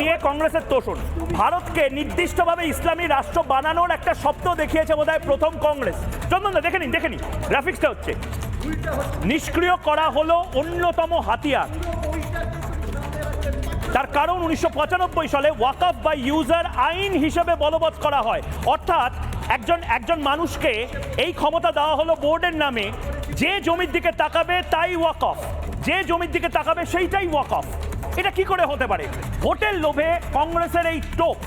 নিয়ে কংগ্রেসের তোষণ। ভারতকে নির্দিষ্টভাবে ইসলামী রাষ্ট্র বানানোর একটা স্বপ্ন দেখিয়েছে বোধহয় প্রথম কংগ্রেস। চন্দন দেখে নিন দেখে নিন। গ্রাফিক্সটা হচ্ছে। নিষ্ক্রিয় করা হলো অন্যতম হাতিয়ার। তার কারণ উনিশশো পঁচানব্বই সালে ওয়াকফ বা ইউজার আইন হিসেবে বলবৎ করা হয়। অর্থাৎ একজন একজন মানুষকে এই ক্ষমতা দেওয়া হলো বোর্ডের নামে। যে জমির দিকে তাকাবে তাই ওয়াকফ যে জমির দিকে তাকাবে সেইটাই ওয়াকফ এটা কি করে হতে পারে? ভোটের লোভে কংগ্রেসের এই টোপ,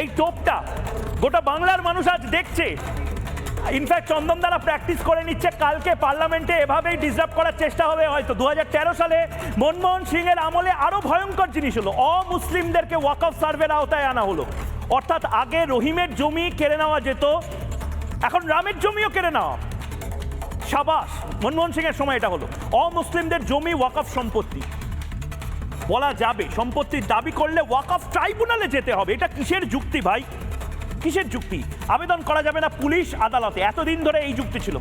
এই টোপটা গোটা বাংলার মানুষ আজ দেখছে। ইনফ্যাক্ট চন্দন দ্বারা প্র্যাকটিস করে নিচ্ছে। কালকে পার্লামেন্টে এভাবেই ডিজার্ভ করার চেষ্টা হবে হয়তো। দু হাজার তেরো সালে মনমোহন সিং এর আমলে আরও ভয়ঙ্কর জিনিস হলো। অমুসলিমদেরকে ওয়াকফ সার্ভের আওতায় আনা হলো। অর্থাৎ আগে রহিমের জমি কেড়ে নেওয়া যেত, এখন রামের জমিও কেড়ে নেওয়া। সাবাস, মনমোহন সিং এর সময় এটা হলো। অমুসলিমদের জমি ওয়াকফ সম্পত্তি। বলা যাবে, সম্পত্তির দাবি করলে ওয়াকফ ট্রাইব্যুনালে যেতে হবে। এটা কিসের যুক্তি ভাই? কিসের যুক্তি? আবেদন করা যাবে না পুলিশ আদালতে। এতদিন ধরে এই যুক্তি ছিল।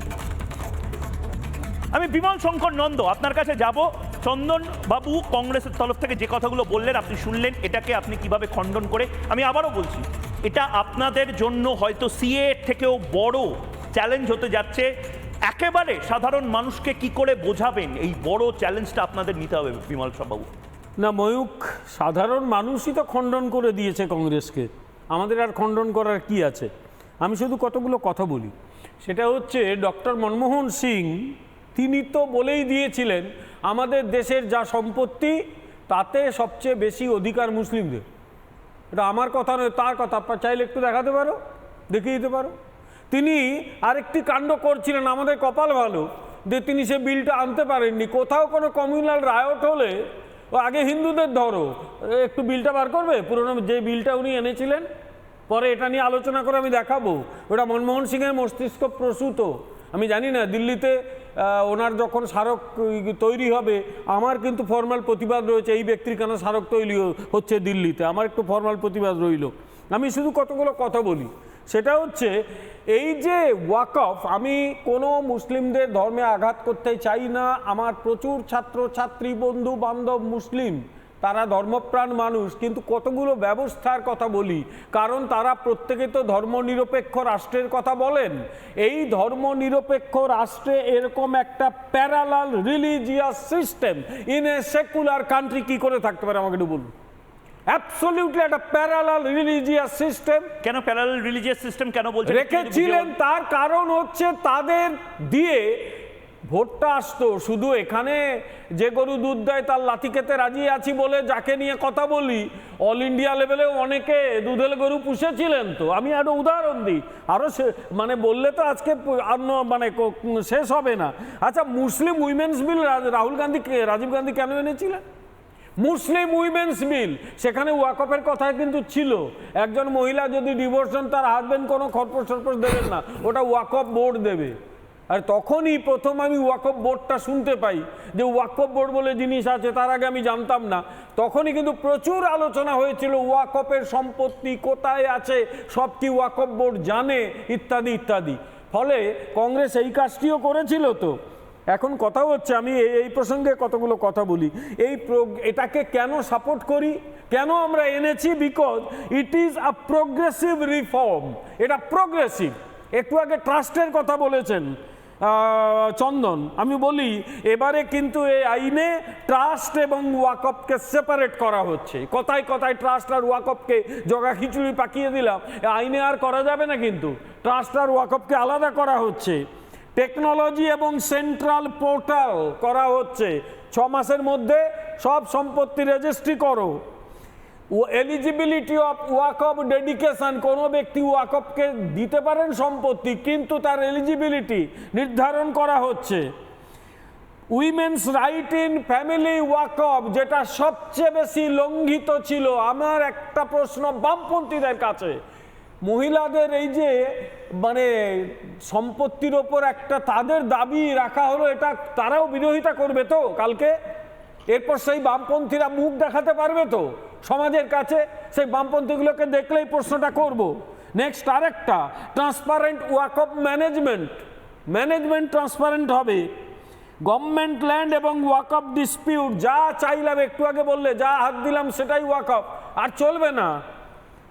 আমি বিমল শঙ্কর নন্দ, আপনার কাছে যাব। চন্দন বাবু কংগ্রেসের তরফ থেকে যে কথাগুলো বললেন, আপনি শুনলেন, এটাকে আপনি কীভাবে খণ্ডন করে, আমি আবারও বলছি, এটা আপনাদের জন্য হয়তো সিএ থেকেও বড় চ্যালেঞ্জ হতে যাচ্ছে। একেবারে সাধারণ মানুষকে কি করে বোঝাবেন? এই বড় চ্যালেঞ্জটা আপনাদের নিতে হবে বিমল বাবু। না ময়ূক সাধারণ মানুষই তো খণ্ডন করে দিয়েছে কংগ্রেসকে। আমাদের আর খণ্ডন করার কি আছে? আমি শুধু কতগুলো কথা বলি। সেটা হচ্ছে, ডক্টর মনমোহন সিং, তিনি তো বলেই দিয়েছিলেন, আমাদের দেশের যা সম্পত্তি, তাতে সবচেয়ে বেশি অধিকার মুসলিমদের। এটা আমার কথা নয়, তার কথা। চাইলে একটু দেখাতে পারো? দেখিয়ে দিতে পারো? তিনি আরেকটি কাণ্ড করছিলেন আমাদের কপাল ভালো, যে তিনি সে বিলটা আনতে পারেননি। কোথাও কোনো কমিউনাল রায়ট হলে ও, আগে হিন্দুদের ধরো। একটু বিলটা বার করবে? পুরনো যে বিলটা উনি এনেছিলেন, পরে এটা নিয়ে আলোচনা করে আমি দেখাবো। ওটা মনমোহন সিংয়ের মস্তিষ্ক প্রসূত। আমি জানি না, দিল্লিতে ওনার যখন স্মারক তৈরি হবে, আমার কিন্তু ফর্মাল প্রতিবাদ রয়েছে, এই ব্যক্তির কেন স্মারক তৈরি হচ্ছে দিল্লিতে? আমার একটু ফর্মাল প্রতিবাদ রইল। আমি শুধু কতগুলো কথা বলি। সেটা হচ্ছে, এই যে ওয়াকফ আমি কোনো মুসলিমদের ধর্মে আঘাত করতে চাই না। আমার প্রচুর ছাত্র ছাত্রী বন্ধু, বান্ধব, মুসলিম, তারা ধর্মপ্রাণ মানুষ, কিন্তু কতগুলো ব্যবস্থার কথা বলি। কারণ তারা প্রত্যেকে তো ধর্মনিরপেক্ষ রাষ্ট্রের কথা বলেন। এই ধর্মনিরপেক্ষ রাষ্ট্রে এরকম একটা parallel religious system in a secular country কি করে থাকতে পারে? আমাকে একটু বলুন। অ্যাবসলিউটলি একটা প্যারালাল রিলিজিয়াস সিস্টেম কেন প্যারালাল রিলিজিয়াস সিস্টেম কেন বলছেন? রেখেছিলেন তার কারণ হচ্ছে তাদের দিয়ে ভোটটা আসতো। শুধু এখানে যে গরু দুধ দেয় তার লাথি খেতে রাজি আছি বলে যাকে নিয়ে কথা বলি অল ইন্ডিয়া লেভেলেও অনেকে দুধের গরু পুষেছিলেন তো। আমি একটা উদাহরণ দিই। আরও সে মানে বললে তো আজকে আর মানে শেষ হবে না। আচ্ছা Muslim women's bill Rahul Gandhi Rajiv Gandhi কেন এনেছিলেন? মুসলিম উইমেন্স বিল সেখানে ওয়াকফের কথা কিন্তু ছিল। একজন মহিলা যদি ডিভোর্স হন তার হাজবেন্ড কোনো খরপোশ সরপোশ দেবেন না। ওটা ওয়াকফ বোর্ড দেবে। আর তখনই প্রথম আমি ওয়াকফ বোর্ডটা শুনতে পাই যে ওয়াকফ বোর্ড বলে জিনিস আছে, তার আগে আমি জানতাম না। তখনই কিন্তু প্রচুর আলোচনা হয়েছিল, ওয়াকফের সম্পত্তি কোথায় আছে, সব কি ওয়াকফ বোর্ড জানে, ইত্যাদি ইত্যাদি। ফলে কংগ্রেস এই কাজটিও করেছিল তো। এখন কথা হচ্ছে, আমি এই- প্রসঙ্গে কতগুলো কথা বলি। এই এটাকে কেন সাপোর্ট করি? কেন আমরা এনেছি? Because it is a progressive reform এটা প্রোগ্রেসিভ একটু আগে ট্রাস্টের কথা বলেছেন চন্দন। আমি বলি, এবারে কিন্তু এই আইনে ট্রাস্ট এবং ওয়াকফকে সেপারেট করা হচ্ছে। কথায় কথায় ট্রাস্ট আর ওয়াকফকে জগা খিচুড়ি পাকিয়ে দিলাম। আইনে আর করা যাবে না কিন্তু। ট্রাস্ট আর ওয়াকফকে আলাদা করা হচ্ছে। টেকনোলজি এবং সেন্ট্রাল পোর্টাল করা হচ্ছে। ছ মাসের মধ্যে সব সম্পত্তি রেজিস্ট্রি করো। এলিজিবিলিটি অফ ওয়াকফ ডেডিকেশন, কোনো ব্যক্তি ওয়াকফকে দিতে পারেন সম্পত্তি, কিন্তু তার এলিজিবিলিটি নির্ধারণ করা হচ্ছে। Women's right in family waqf যেটা সবচেয়ে বেশি লঙ্ঘিত ছিল। আমার একটা প্রশ্ন বামপন্থীদের কাছে। মহিলাদের এই যে মানে সম্পত্তির ওপর একটা তাদের দাবি রাখা হলো, এটা তারাও বিরোধিতা করবে তো কালকে? এরপর সেই বামপন্থীরা মুখ দেখাতে পারবে তো সমাজের কাছে? সেই বামপন্থীগুলোকে দেখলেই প্রশ্নটা করব। নেক্সট আরেকটা transparent waqf management management transparent হবে। গভর্নমেন্ট ল্যান্ড এবং ওয়াকফ ডিসপিউট যা চাইলাম, একটু আগে বললে, যা হাত দিলাম সেটাই ওয়াকফ আর চলবে না।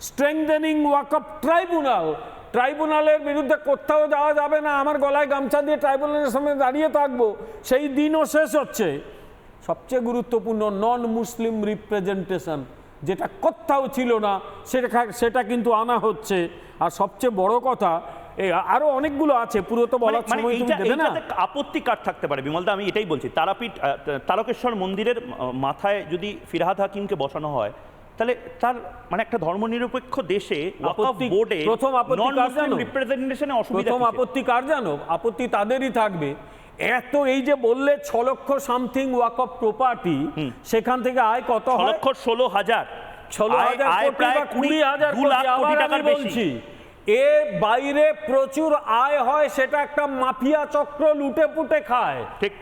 স্ট্রেংথেনিং ওয়াকআপ ট্রাইব্যুনাল ট্রাইব্যুনালের বিরুদ্ধে কোথাও যাওয়া যাবে না আমার গলায় গামছা দিয়ে ট্রাইব্যুনালের সামনে দাঁড়িয়ে থাকব সেই দিনও শেষ হচ্ছে। সবচেয়ে গুরুত্বপূর্ণ নন মুসলিম রিপ্রেজেন্টেশন যেটা কোথাও ছিল না সেটা সেটা কিন্তু আনা হচ্ছে। আর সবচেয়ে বড় কথা আরও অনেকগুলো আছে পুরো তো মানে বলার মানে সময় তুমি দেবে না? আপত্তি কার থাকতে পারে? বিমলদা আমি এটাই বলছি তারাপীঠ তারকেশ্বর মন্দিরের মাথায় যদি ফিরহাদ হাকিমকে বসানো হয় তাহলে তার মানে একটা ধর্মনিরপেক্ষ দেশে বোর্ডে প্রথম আপত্তি নন কার জানো? রিপ্রেজেন্টেশনে অসুবিধা প্রথম আপত্তি কার জানো? আপত্তি তাদেরই থাকবে। এত এই যে বললে ছ লক্ষ সামথিং ওয়াক অফ প্রপার্টি সেখান থেকে আয় কত লক্ষ ষোলো হাজার। ষোলো হাজার কুড়ি হাজার কোটি টাকার বলছি এর বাইরে প্রচুর আয় হয় সেটা একটা মাফিয়া চক্র লুটে পুটে খায়। ঠিক।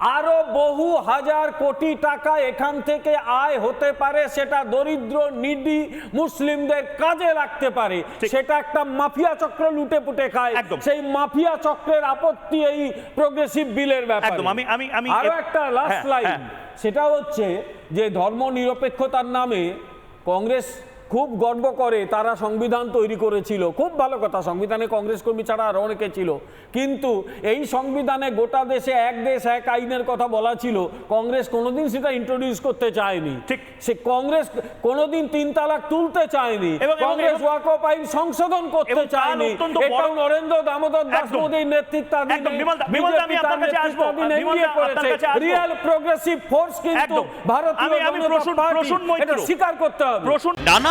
আরও বহু হাজার কোটি টাকা এখান থেকে আয় হতে পারে সেটা দরিদ্র নিডি মুসলিমদের কাজে লাগতে পারে সেটা একটা মাফিয়া চক্র লুটে পুটে খায়। সেই মাফিয়া চক্রের আপত্তি এই প্রোগ্রেসিভ বিলের ব্যাপারে আমি- আমি- আমি আরও একটা লাস্ট হ্যাঁ, লাইন হ্যাঁ। সেটা হচ্ছে যে ধর্ম নিরপেক্ষতার নামে কংগ্রেস খুব গর্ব করে তারা সংবিধান তৈরি করেছিল। খুব ভালো কথা সংবিধানে কংগ্রেস কর্মী ছাড়া আরও অনেকে ছিল। কিন্তু এই সংবিধানে গোটা দেশে এক দেশ এক আইনের কথা বলা ছিল। কংগ্রেস কোনোদিন সেটা ইন্ট্রোডিউস করতে চায়নি। ঠিক। সে কংগ্রেস কোনোদিন তিন তালাক তুলতে চায়নি। কংগ্রেস ওয়াকফ আইন সংশোধন করতে চায়নি। এটাও নরেন্দ্র দামোদর দাস মোদীর নেতৃত্বাধীন। রিয়েল প্রোগ্রেসিভ ফোর্স কিন্তু ভারতীয় স্বীকার করতে হবে। নানা